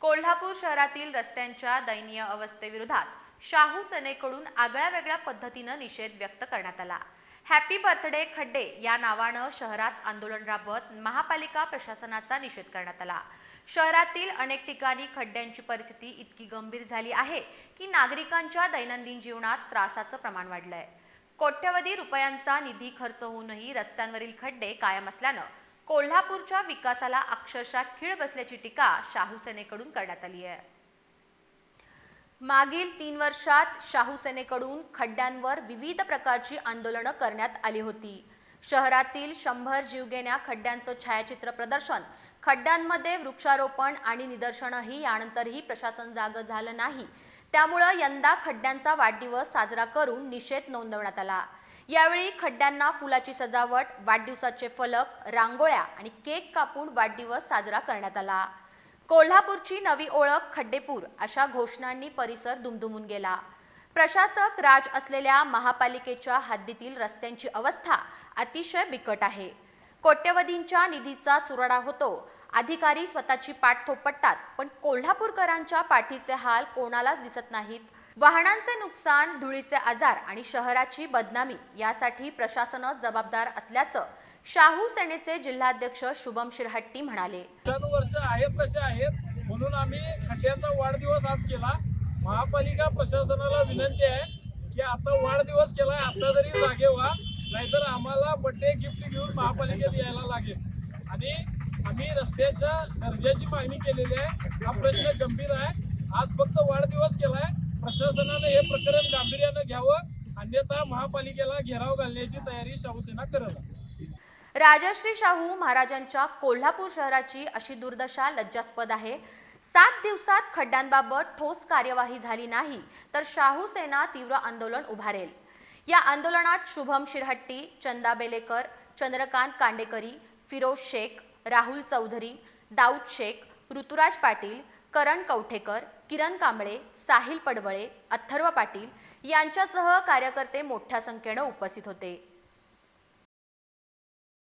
कोल्हापूर शहरातील रस्त्यांच्या दयनीय अवस्थेविरोधात शाहू सेनेकडून आगळ्या वेगळ्या पद्धतीनं निषेध व्यक्त करण्यात आला. हॅपी बर्थडे खड्डे या नावानं शहरात आंदोलन राबवत महापालिका प्रशासनाचा निषेध करण्यात आला. शहरातील अनेक ठिकाणी खड्ड्यांची परिस्थिती इतकी गंभीर झाली आहे की नागरिकांच्या दैनंदिन जीवनात त्रासाचं प्रमाण वाढलंय. कोट्यवधी रुपयांचा निधी खर्च होऊनही रस्त्यांवरील खड्डे कायम असल्यानं कोल्हापूरच्या विकासाला अक्षरशः खीळ बसल्याची टीका शाहू सेनेकडून करण्यात आली आहे. मागील तीन वर्षात शाहू सेनेकडून खड्ड्यांवर विविध प्रकारची आंदोलनं करण्यात आली होती. शहरातील शंभर जीवघेण्या खड्ड्यांचं छायाचित्र प्रदर्शन खड्ड्यांमध्ये वृक्षारोपण आणि निदर्शनही यानंतरही प्रशासन जागं झालं नाही. त्यामुळं यंदा खड्ड्यांचा वाढदिवस साजरा करून निषेध नोंदवण्यात आला. यावेळी खड्ड्यांना फुलाची सजावट वाढदिवसाचे फलक रांगोळ्या आणि केक कापून वाढदिवस साजरा करण्यात आला. कोल्हापूरची नवी ओळख खड्डेपूर अशा घोषणांनी परिसर दुमदुमून गेला. प्रशासक राज असलेल्या महापालिकेच्या हद्दीतील रस्त्यांची अवस्था अतिशय बिकट आहे. कोट्यवधींच्या निधीचा चुराडा होतो. अधिकारी स्वतःची पाठ थोपटतात पण कोल्हापूरकरांच्या पाठीचे हाल कोणालाच दिसत नाहीत. वाहनांचे नुकसान धुळीचे आजार आणि शहराची बदनामी यासाठी प्रशासनच जबाबदार असल्याचं शाहू सेनेचे जिल्हाध्यक्ष शुभम शिरहट्टी म्हणाले. वर्ष आहेत तसे आहेत. म्हणून आम्ही खड्ड्याचा वाढदिवस आज केला. महापालिका प्रशासनाला विनंती आहे की आता वाढदिवस केला आता जरी जागे व्हा नाहीतर आम्हाला बड्डे गिफ्ट घेऊन महापालिकेत यायला लागेल. आणि आम्ही रस्त्याच्या दर्जाची मागणी केलेली आहे. हा प्रश्न गंभीर आहे. आज फक्त वाढदिवस केलाय. प्रशासनानं हे प्रकरण गांभीर्यानं घ्यावं अन्यथा महापालिकेला घेराव घालण्याची तयारी शाहूसेना करत आहे. राजश्री शाहू महाराजांच्या कोल्हापूर शहराची अशी दुर्दशा लज्जास्पद आहे. सात दिवसात खड्ड्यांबाबत ठोस कार्यवाही झाली नाही तर शाहू सेना तीव्र आंदोलन उभारेल. या आंदोलनात शुभम शिरहट्टी चंदा बेलेकर चंद्रकांत कांडेकरी फिरोज शेख राहुल चौधरी दाऊद शेख ऋतुराज पाटील करण कवठेकर किरण कांबळे साहिल पडवळे अथर्व पाटील यांच्यासह कार्यकर्ते मोठ्या संख्येनं उपस्थित होते.